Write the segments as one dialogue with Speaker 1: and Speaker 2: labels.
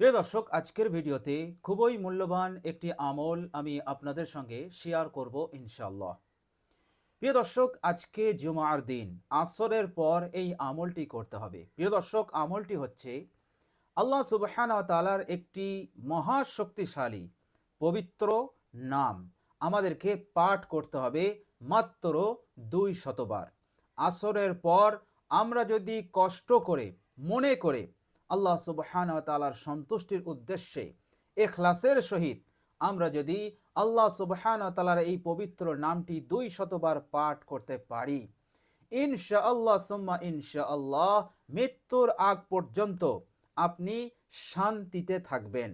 Speaker 1: প্রিয় দর্শক, আজকের ভিডিওতে খুবই মূল্যবান একটি আমল আমি আপনাদের সঙ্গে শেয়ার করব ইনশাল্লাহ প্রিয় দর্শক, আজকে জুমার দিন, আসরের পর এই আমলটি করতে হবে। প্রিয় দর্শক, আমলটি হচ্ছে আল্লাহ সুবহান তালার একটি মহাশক্তিশালী, পবিত্র নাম। আমাদেরকে পাঠ করতে হবে মাত্র দুই শতবার। আসরের পর আমরা যদি কষ্ট করে, মনে করে আল্লাহ সুবহান তালার সন্তুষ্টির উদ্দেশ্যে এখলাসের সহিত আমরা যদি আল্লাহ সুবহান তালার এই পবিত্র নামটি দুই শতবার পাঠ করতে পারি ইনশা আল্লাহ সুম্মা ইনশা আল্লাহ মৃত্যুর আগ পর্যন্ত আপনি শান্তিতে থাকবেন,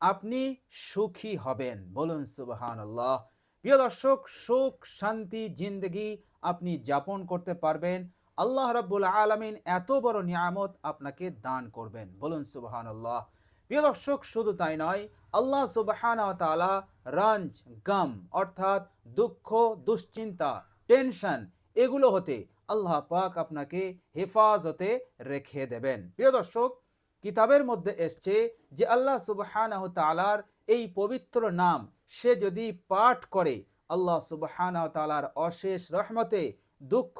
Speaker 1: আপনি সুখী হবেন। বলুন সুবহান আল্লাহ প্রিয় দর্শক, সুখ, শান্তি, জিন্দগি আপনি যাপন করতে পারবেন। আল্লাহ রাব্বুল আলামিন এত বড় নিয়ামত আপনাকে দান করবেন। বলুন সুবহান আল্লাহ প্রিয় দর্শক, শুধু তাই নয়, আল্লাহ সুবহান তাআলা রঞ্জ, গাম অর্থাৎ দুঃখ, দুশ্চিন্তা, টেনশন এগুলো হতে আল্লাহ পাক আপনাকে হেফাজতে রেখে দেবেন। প্রিয় দর্শক, কিতাবের মধ্যে এসছে যে আল্লাহ সুবহানাহু তাআলার এই পবিত্র নাম সে যদি পাঠ করে, আল্লাহ সুবহানাহু তাআলার অশেষ রহমতে দুঃখ,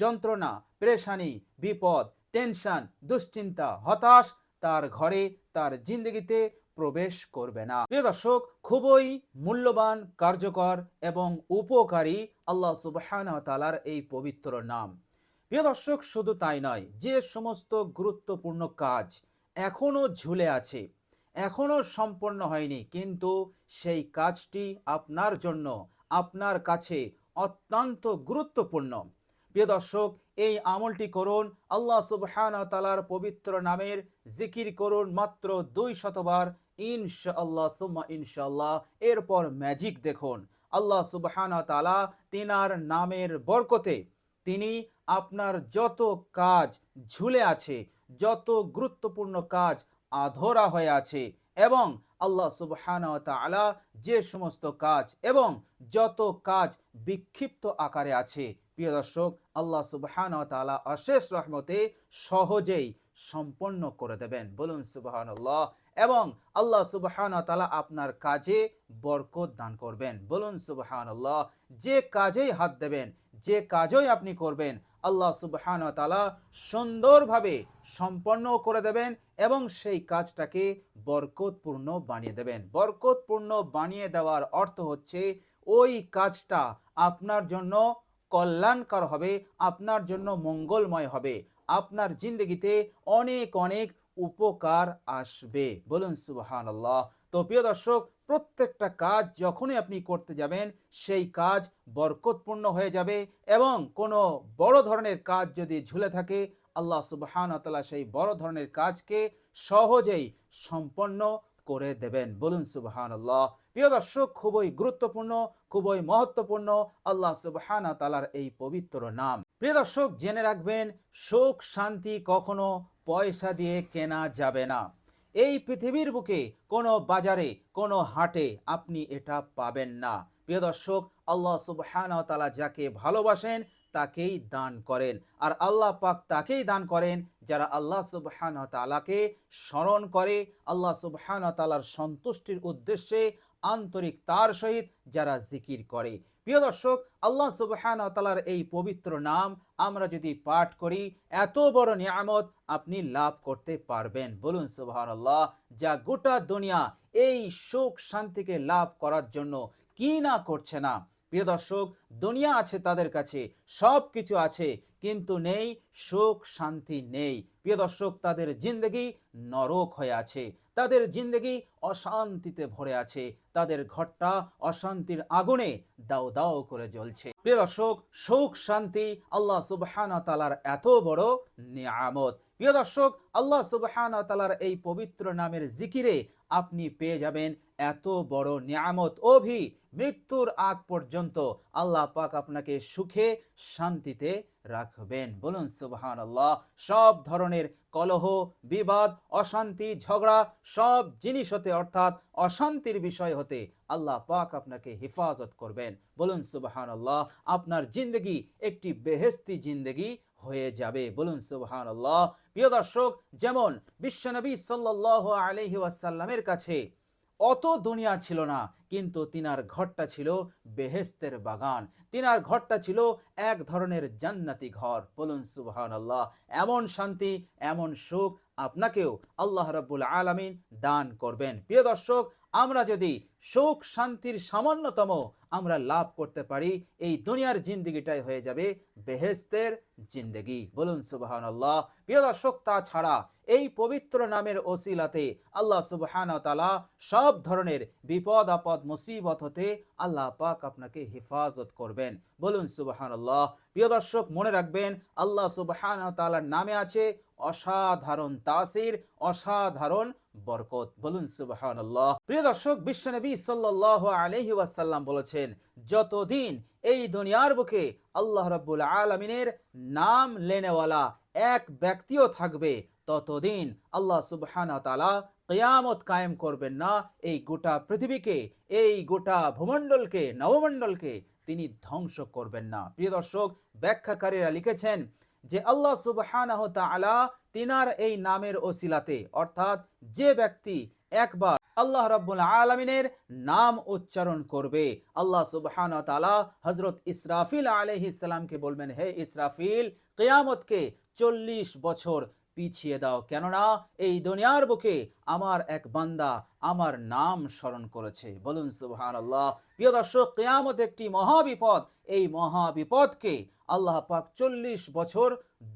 Speaker 1: যন্ত্রণা, পেরেশানি, বিপদ, টেনশন, দুশ্চিন্তা, হতাশ তার ঘরে, তার জিন্দগিতে প্রবেশ করবে না। প্রিয় দর্শক, খুবই মূল্যবান, কার্যকর এবং উপকারী আল্লাহ তাআলার এই পবিত্র নাম। প্রিয় দর্শক, শুধু তাই নয়, যে সমস্ত গুরুত্বপূর্ণ কাজ এখনও ঝুলে আছে, এখনও সম্পন্ন হয়নি, কিন্তু সেই কাজটি আপনার জন্য, আপনার কাছে অত্যন্ত গুরুত্বপূর্ণ। প্রিয় দর্শক, এই আমলটি করুন, আল্লাহ সুবহান তালার পবিত্র নামের জিকির করুন মাত্র দুই শতবার, ইনশাআল্লাহ, সুম্মা ইনশাআল্লাহ। এরপর ম্যাজিক দেখুন। আল্লাহ সুবহান তালা তিনার নামের বরকতে তিনি আপনার যত কাজ ঝুলে আছে, যত গুরুত্বপূর্ণ কাজ আধরা হয়ে আছে এবং আল্লাহ সুবহান তালা যে সমস্ত কাজ এবং যত কাজ বিক্ষিপ্ত আকারে আছে, প্রিয় দর্শক, আল্লাহ সুবহান তালা অশেষ রহমতে সহজেই সম্পন্ন করে দেবেন। বলুন সুবহান আল্লাহ এবং আল্লাহ সুবহান তালা আপনার কাজে বরকত দান করবেন। বলুন সুবহান যে কাজেই হাত দেবেন যে কাজই আপনি করবেন, আল্লাহ সুবহান তালা সুন্দরভাবে সম্পন্ন করে দেবেন এবং সেই কাজটাকে বরকতপূর্ণ বানিয়ে দেবেন। বরকতপূর্ণ বানিয়ে দেওয়ার অর্থ হচ্ছে, ওই কাজটা আপনার জন্য কল্যাণকর হবে, আপনার জন্য মঙ্গলময় হবে। আপনার জিন্দগিতে অনেক অনেক উপকার আসবে। বলুন সুবহান আল্লাহ তো প্রিয় দর্শক, প্রত্যেকটা কাজ যখনই আপনি করতে যাবেন, সেই কাজ বরকতপূর্ণ হয়ে যাবে এবং কোনো বড় ধরনের কাজ যদি ঝুলে থাকে, আল্লাহ সুবহান তালা সেই বড় ধরনের কাজকে সহজেই সম্পন্ন করে দেবেন। বলুন সুবহান আল্লাহ প্রিয় দর্শক, খুবই গুরুত্বপূর্ণ, খুবই মহত্বপূর্ণ আল্লাহ সুবহান তালার এই পবিত্র নাম। প্রিয় দর্শক, জেনে রাখবেন, সুখ, শান্তি কখনো পয়সা দিয়ে কেনা যাবে না। এই পৃথিবীর বুকে, কোনো বাজারে, কোনো হাটে আপনি এটা পাবেন না। প্রিয় দর্শক, আল্লাহ সুবহান তালা যাকে ভালোবাসেন তাকেই দান করেন। আর আল্লাহ পাক তাকেই দান করেন যারা আল্লাহ সুবহান তালাকে স্মরণ করে, আল্লাহ সুবহান তালার সন্তুষ্টির উদ্দেশ্যে আন্তরিক তার সহিত যারা জিকির করে। প্রিয় দর্শক, আল্লাহ সুবহান তালার এই পবিত্র নাম আমরা যদি পাঠ করি, এত বড় নিয়ামত আপনি লাভ করতে পারবেন। বলুন সুবহান আল্লাহ যা গোটা দুনিয়া এই সুখ শান্তিকে লাভ করার জন্য কি না করছে না? প্রিয় দর্শক, দুনিয়া আছে তাদের কাছে সব কিছু আছে, কিন্তু নেই, সুখ, শান্তি নেই। প্রিয় দর্শক, তাদের জিন্দগি নরক হয়ে আছে, তাদের জিন্দগি অশান্তিতে ভরে আছে, তাদের ঘরটা অশান্তির আগুনে দাও দাও করে জ্বলছে। প্রিয় দর্শক, সুখ, শান্তি আল্লাহ সুবহান তালার এত বড় নিয়ামত। প্রিয় দর্শক, আল্লাহ সুবহান তালার এই পবিত্র নামের জিকিরে আপনি পেয়ে যাবেন এত বড় নিয়ামত। অভি, মৃত্যুর আগ পর্যন্ত আল্লাহ পাক আপনাকে সুখে শান্তিতে রাখবেন। বলুন সুবহান আল্লাহ সব ধরনের কলহ, বিবাদ, অশান্তি, ঝগড়া, সব জিনিস হতে, অর্থাৎ অশান্তির বিষয় হতে আল্লাহ পাক আপনাকে হেফাজত করবেন। বলুন সুবহান আল্লাহ আপনার জিন্দগি একটি বেহেস্তি জিন্দগি হয়ে যাবে। বলুন সুবহান আল্লাহ প্রিয় দর্শক, যেমন বিশ্বনবী সাল্লাহ আলহি ওয়াসাল্লামের কাছে, অত দুনিয়া ছিল না, কিন্তু তিনার ঘরটা ছিল বেহেস্তের বাগান। তিনার ঘরটা ছিল এক ধরনের জান্নাতি ঘর। বলুন সুবহান আল্লাহ এমন শান্তি, এমন সুখ আপনাকেও আল্লাহ রব্বুল আলমিন দান করবেন। প্রিয় দর্শক আমরা যদি সুখ শান্তির সামান্যতম আমরা লাভ করতে পারি, এই দুনিয়ার জিন্দগিটাই হয়ে যাবে বেহেস্তের জিন্দগি। বলুন সুবহান আল্লাহ প্রিয় দর্শক, তাছাড়া এই পবিত্র নামের ওসিলাতে আল্লাহ সুবহান তালা সব ধরনের বিপদ, আপদ, মুসিবত হতে আল্লাহ পাক আপনাকে হেফাজত করবেন। বলুন সুবহান আল্লাহ প্রিয় দর্শক, মনে রাখবেন, আল্লাহ সুবহান তালার নামে আছে অসাধারণ তাসির, অসাধারণ বরকত। বলুন সুবহান আল্লাহ প্রিয় দর্শক বিশ্বনবী সাল্লাল্লাহু আলাইহি ওয়াসাল্লাম বলেছেন, যতদিন এই দুনিয়ার বুকে আল্লাহ রাব্বুল আলামিনের নাম লেনেওয়ালা এক ব্যক্তিও থাকবে, ততদিন আল্লাহ সুবহান তালা কিয়ামত কায়েম করবেন না। এই গোটা পৃথিবীকে, এই গোটা ভূমণ্ডলকে, নবমণ্ডলকে তিনি ধ্বংস করবেন না। প্রিয় দর্শক, ব্যাখ্যাকারীরা লিখেছেন যে আল্লাহ সুবহানাহু তিনার এই নামের ওসিলাতে, অর্থাৎ যে ব্যক্তি একবার আল্লাহ রব্বুল আলামিনের নাম উচ্চারণ করবে, আল্লাহ সুবহান তালা হজরত ইসরাফিল আলহ ইসলামকে বলবেন, হে ইসরাফিল, কেয়ামতকে চল্লিশ বছর পিছিয়ে দাও। কেননা এই দুনিয়ার বুকে আমার এক বান্দা আমার নাম স্মরণ করেছে। বলুন সুবহান আল্লাহ প্রিয় দর্শক, কেয়ামত একটি মহাবিপদ। এই মহাবিপদকে আল্লাহ পাক চল্লিশ বছর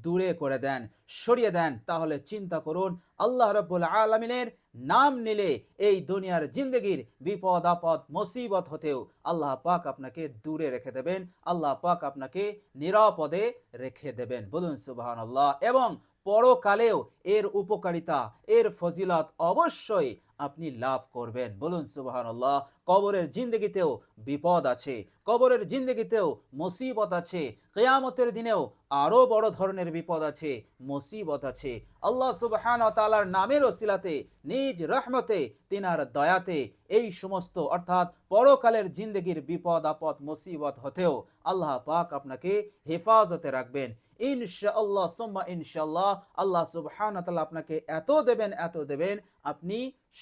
Speaker 1: দূরে করে দেন, সরিয়ে দেন। তাহলে চিন্তা করুন, আল্লাহ রব্বুল আলমিনের নাম নিলে এই দুনিয়ার জিন্দগির বিপদ, আপদ, মুসিবত হতেও আল্লাহ পাক আপনাকে দূরে রেখে দেবেন, আল্লাহ পাক আপনাকে নিরাপদে রেখে দেবেন। বলুন সুবাহান আল্লাহ এবং পরকালেও এর উপকারিতা, এর ফজিলত অবশ্যই আপনি লাভ করবেন। বলুন সুবাহান আল্লাহ কবরের জিন্দগিতেও বিপদ আছে, কবরের জিন্দগিতেও মুসিবত আছে, কেয়ামতের দিনেও আরও বড় ধরনের বিপদ আছে, মুসিবত আছে। আল্লাহ সুবহান তালার নামের ওসিলাতে, নিজ রহমতে, তিনার দয়াতে এই সমস্ত, অর্থাৎ পরকালের জিন্দগির বিপদ, আপদ, মুসিবত হতেও আল্লাহ পাক আপনাকে হেফাজতে রাখবেন। ইনশাআল্লাহ, সোম্মা ইনশাল্লাহ আল্লাহ সুবহান আপনাকে এত দেবেন এত দেবেন, আপনি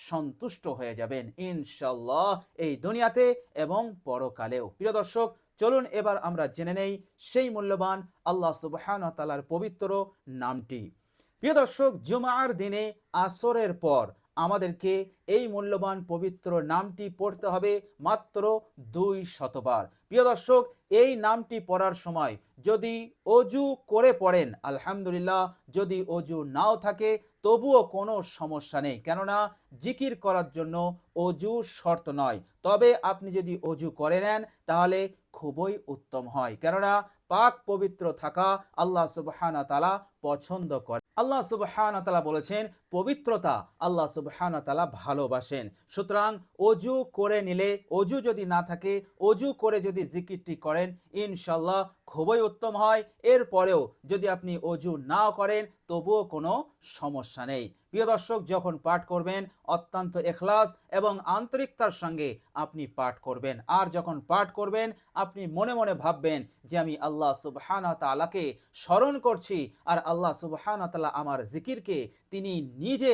Speaker 1: সন্তুষ্ট হয়ে যাবেন ইনশাল্লাহ এই দুনিয়াতে এবং পরকালেও। প্রিয় দর্শক, চলুন এবার আমরা জেনে নেই সেই মূল্যবান আল্লাহ সুবহান পবিত্র নামটি। প্রিয় দর্শক, জুমার দিনে আসরের পর আমাদেরকে এই মূল্যবান পবিত্র নামটি পড়তে হবে মাত্র দুই শতবার। প্রিয় দর্শক, এই নামটি পড়ার সময় যদি অজু করে পড়েন, আলহামদুলিল্লাহ, যদি অজু নাও থাকে, তবুও কোনো সমস্যা নেই। কেননা, জিকির করার জন্য অজু শর্ত নয়। তবে আপনি যদি অজু করে নেন, তাহলে খুবই উত্তম হয়। কেননা, পাক পবিত্র থাকা আল্লাহ সুবহানা তালা পছন্দ করে আল্লাহ সুবহান তালা বলেছেন, পবিত্রতা আল্লাহ সুবহান তালা ভালোবাসেন। সুতরাং অজু করে নিলে, অজু যদি না থাকে, অজু করে যদি জিকিরটি করেন ইনশাল্লাহ খুবই উত্তম হয়। এরপরেও যদি আপনি অজু না করেন, তবুও কোনো সমস্যা নেই। প্রিয় দর্শক, যখন পাঠ করবেন, অত্যন্ত এখলাস এবং আন্তরিকতার সঙ্গে আপনি পাঠ করবেন। আর যখন পাঠ করবেন, আপনি মনে মনে ভাববেন যে আমি আল্লাহ সুবহান তালাকে স্মরণ করছি আর আল্লাহ সুবহানা তালা আমার জিকিরকে তিনি নিজে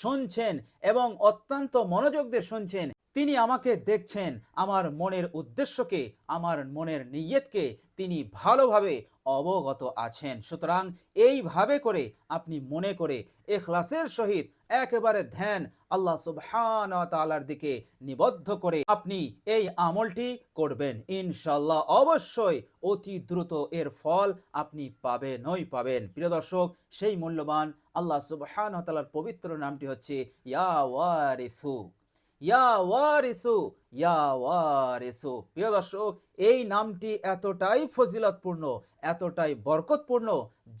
Speaker 1: শুনছেন এবং অত্যন্ত মনোযোগ দিয়ে শুনছেন তিনি আমাকে দেখছেন আমার মনের উদ্দেশ্যকে, আমার মনের নিয়তকে। তিনি ভালোভাবে অবগত আছেন। সুতরাং এইভাবে করে আপনি মনে করে এখলাসের সহিত একেবারে ধ্যান আল্লাহ সুবহান তালার দিকে নিবদ্ধ করে আপনি এই আমলটি করবেন। ইনশাল্লাহ অবশ্যই অতি দ্রুত এর ফল আপনি পাবেনই পাবেন। প্রিয় দর্শক, সেই মূল্যবান আল্লাহ সুবহান তালার পবিত্র নামটি হচ্ছে ইয়া ওয়ারিসু। ইয়া প্রিয় দর্শক, এই নামটি এতটাই ফজিলতপূর্ণ, এতটাই বরকতপূর্ণ,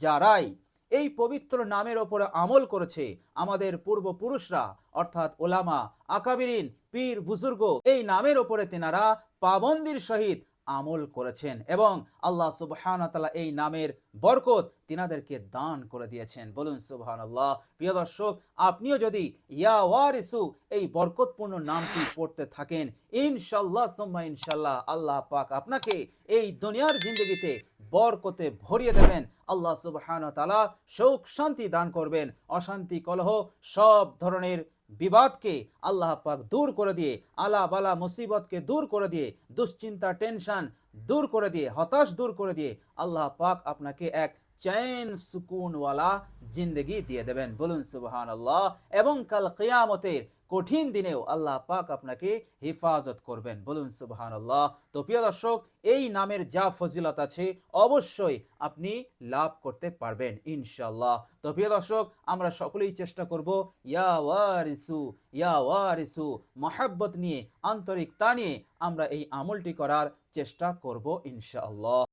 Speaker 1: যারাই এই পবিত্র নামের ওপরে আমল করেছে, আমাদের পূর্বপুরুষরা, অর্থাৎ ওলামা আকাবিরিন, পীর বুজুর্গ, এই নামের ওপরে তেনারা পাবন্দির সহিত আমল করেছেন এবং আল্লাহ সুবহান তালা এই নামের বরকত তিনাদেরকে দান করে দিয়েছেন। বলুন সুবহান আল্লাহ প্রিয় দর্শক, আপনিও যদি ইয়া ওয়ারিসু এই বরকতপূর্ণ নামটি পড়তে থাকেন ইনশাল্লাহ সুম্মা ইনশাল্লাহ আল্লাহ পাক আপনাকে এই দুনিয়ার জিন্দগিতে বরকতে ভরিয়ে দেবেন। আল্লাহ সুবহান তালা শোক শান্তি দান করবেন। অশান্তি কলহ সব ধরনের বিবাদকে আল্লাহ পাক দূর করে দিয়ে আলা বালা মুসিবতকে দূর করে দিয়ে, দুশ্চিন্তা, টেনশন দূর করে দিয়ে, হতাশ দূর করে দিয়ে আল্লাহ পাক আপনাকে এক চैन সুকুনওয়ালা জিন্দগি দিয়ে দেবেন। বলুন সুবহান আল্লাহ এবং কাল কিয়ামতের কঠিন দিনেও আল্লাহ পাক আপনাকে হেফাজত করবেন। বলুন সুবহান আল্লাহ তো প্রিয় দর্শক, এই নামের যা ফজিলত আছে, অবশ্যই আপনি লাভ করতে পারবেন ইনশাল্লাহ তো প্রিয় দর্শক, আমরা সকলেই চেষ্টা করব ইয়া ওয়ারিসু ইয়া ওয়ারিসু, মহাব্বত নিয়ে, আন্তরিকতা নিয়ে আমরা এই আমলটি করার চেষ্টা করব, ইনশাআল্লাহ।